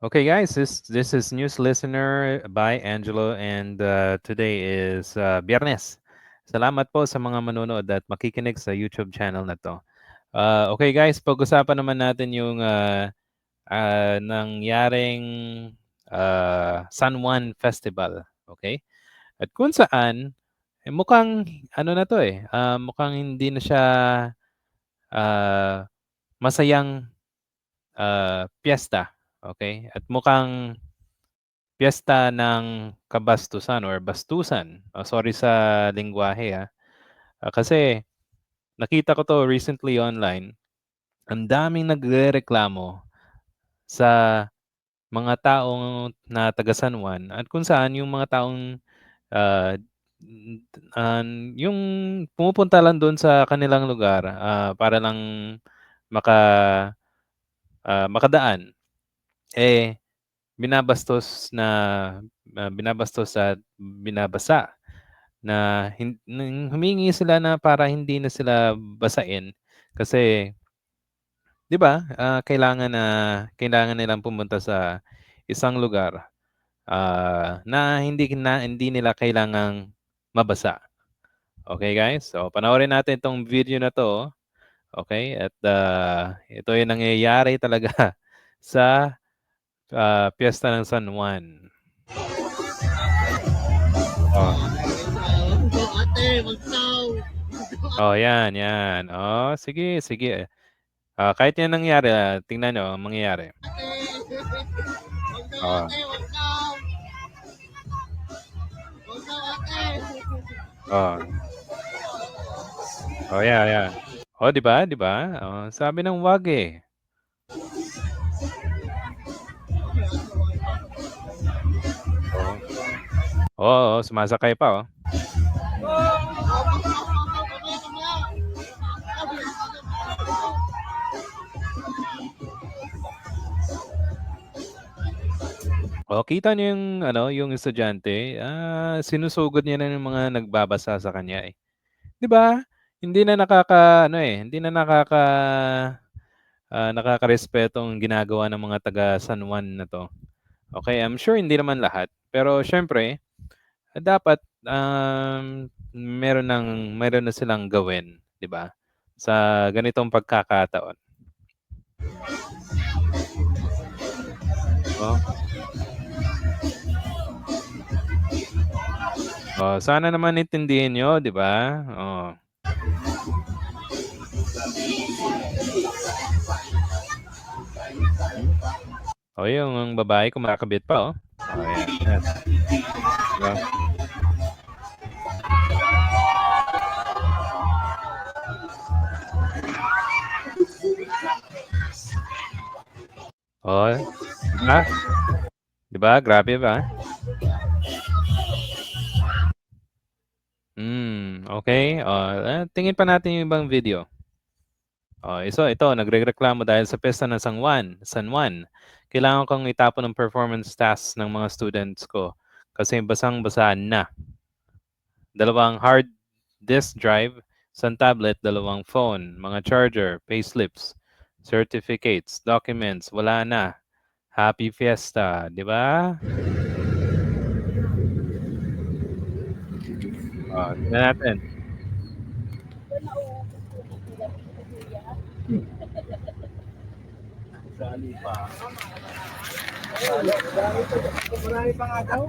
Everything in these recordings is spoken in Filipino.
Okay, guys, this this is News Listener by Angelo, and uh, today is uh, Biyernes. Salamat po sa mga manonood at makikinig sa YouTube channel na to. Uh, okay, guys, pag-usapan naman natin yung uh, uh, nangyaring uh, San Juan Festival. Okay? At kung saan, eh, mukhang ano na to eh, uh, mukhang hindi na siya uh, masayang uh, piyesta. Okay? At mukhang piyesta ng kabastusan or bastusan. Oh, sorry sa lingwahe ah. Uh, kasi nakita ko to recently online. Ang daming nagrereklamo sa mga taong na taga San Juan at kung saan yung mga taong uh, uh, yung pumupunta lang doon sa kanilang lugar uh, para lang maka uh, makadaan eh binabastos na uh, binabastos at binabasa na hin- humingi sila na para hindi na sila basain kasi 'di ba uh, kailangan na kailangan nilang pumunta sa isang lugar uh, na hindi na hindi nila kailangang mabasa. Okay guys? So panoorin natin itong video na to. Okay? At uh, ito 'yung nangyayari talaga sa uh, piyesta ng San Juan. Oh. Oh, yan, yan. Oh, sige, sige. Uh, kahit yan nangyari, uh, tingnan nyo ang mangyayari. Oh. Oh. Oh, yeah, yeah. Oh, di ba? Di ba? Oh, sabi ng wag eh. Oo, sumasakay pa, oh. Oh, kita niyo yung ano, yung estudyante, ah, sinusugod niya na yung mga nagbabasa sa kanya eh. 'Di ba? Hindi na nakaka ano eh, hindi na nakaka uh, nakakarespeto ginagawa ng mga taga San Juan na to. Okay, I'm sure hindi naman lahat, pero syempre dapat um, meron ng meron na silang gawin, 'di ba? Sa ganitong pagkakataon. Oh. Oh, sana naman intindihin nyo, di ba? Oh. Oh, yung babae kumakabit pa, oh. Oh, yan. yan. Diba? Oh, diba? Diba? Grabe ba? Hmm, okay. Oh, tingin pa natin yung ibang video. Oh, so ito, nagrereklamo dahil sa pesta ng San Juan, San Juan. Kailangan kong itapon ng performance tasks ng mga students ko kasi basang-basa na. Dalawang hard disk drive, isang tablet, dalawang phone, mga charger, payslips, certificates, documents, wala na. Happy Fiesta, di ba? Oh, tingnan natin. Sali pa. Marami pa nga daw.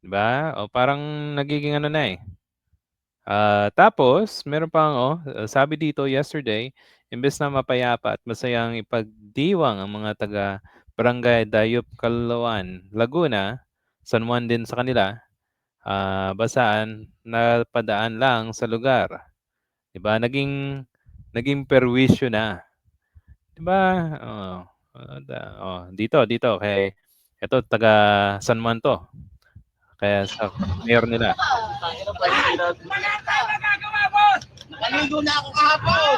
Diba? O parang nagiging ano na eh. Uh, tapos, meron pang, oh, sabi dito yesterday, imbes na mapayapa at masayang ipagdiwang ang mga taga Barangay Dayup, Caloocan, Laguna, San Juan din sa kanila, uh, basaan, napadaan lang sa lugar. Diba? Naging, naging perwisyo na. Diba? Oh, oh, dito, dito, kay, ito, taga San Juan to. Kaya sa mayor nila. Naligo na ako kahapon.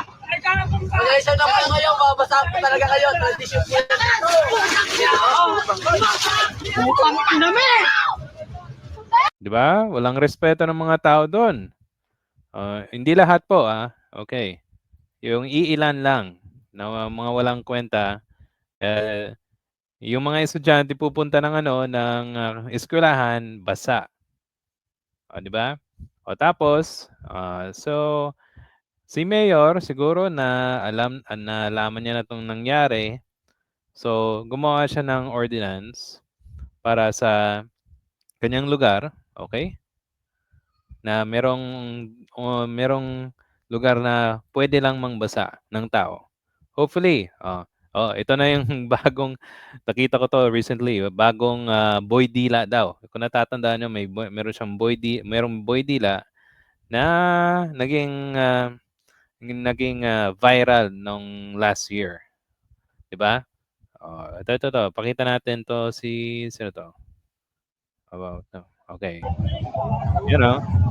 Kaya isa na pala ngayon, babasa ko talaga kayo. Tradisyon ko Putang inamin! Di ba? Walang respeto ng mga tao doon. Uh, hindi lahat po, ah. Okay. Yung iilan lang na mga walang kwenta Eh, yung mga estudyante pupunta ng ano, ng, ah, eskuwelahan basa. Oh, 'di ba? O tapos, ah, so si mayor siguro na alam ah, nalaman niya na 'tong nangyari. So, gumawa siya ng ordinance para sa kanyang lugar, okey? Na merong, oh, merong lugar na puwede lang mangbasa ng tao. Hopefully, oh, oh, ito na yung bagong nakita ko 'to recently, bagong, ah, boy dila daw. Kung natatandaan niyo may boy meron siyang boy di merong boy dila na naging, ah, naging, ah, viral nung last year, 'di ba? Oh, ito, ito, 'to, pakita natin 'to si sino 'to? About okey. Yun, oh.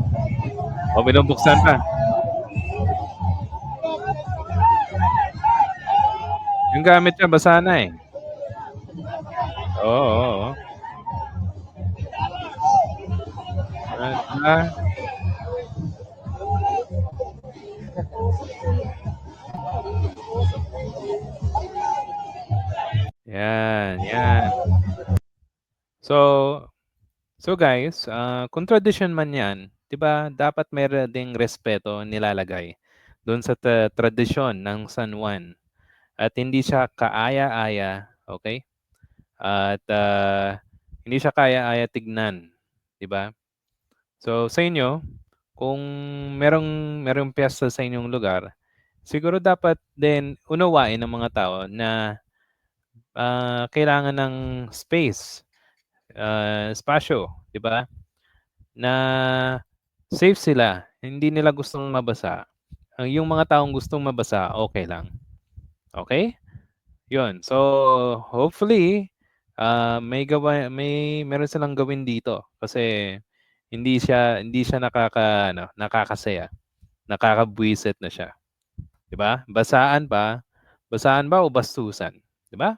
Oh, binubuksan pa. Yung gamit niya basa na, eh. Oo, oo, oh. Ah? Yan, yan. So so guys, ah, kung tradisyon man 'yan, 'di ba dapat meron ding respeto nilalagay do'n sa ta tradisyon ng San Juan at hindi siya kaaya-aya, okey? At, ah, hindi siya kaaya-aya tignan, 'di ba? So sa inyo, kung merong merong piyesta sa inyong lugar, siguro dapat din unawain ng mga tao na, ah, kailangan ng space, ah, espasyo, 'di ba? Na safe sila, hindi nila gustong mabasa. Ang yung mga taong gustong mabasa, okey lang. Okey? Yun, so hopefully, ah, may gawa may meron silang gawin dito kasi hindi siya hindi siya nakaka-ano, nakakasaya. Nakakabwisit na siya, 'di ba? Basaan pa, basaan ba o bastusan, 'di ba?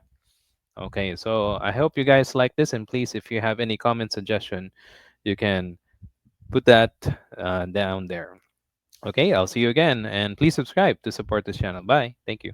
Okay, so I hope you guys like this and please if you have any comment suggestion, you can put that, uh, down there. Okay, I'll see you again and please subscribe to support this channel. Bye. Thank you.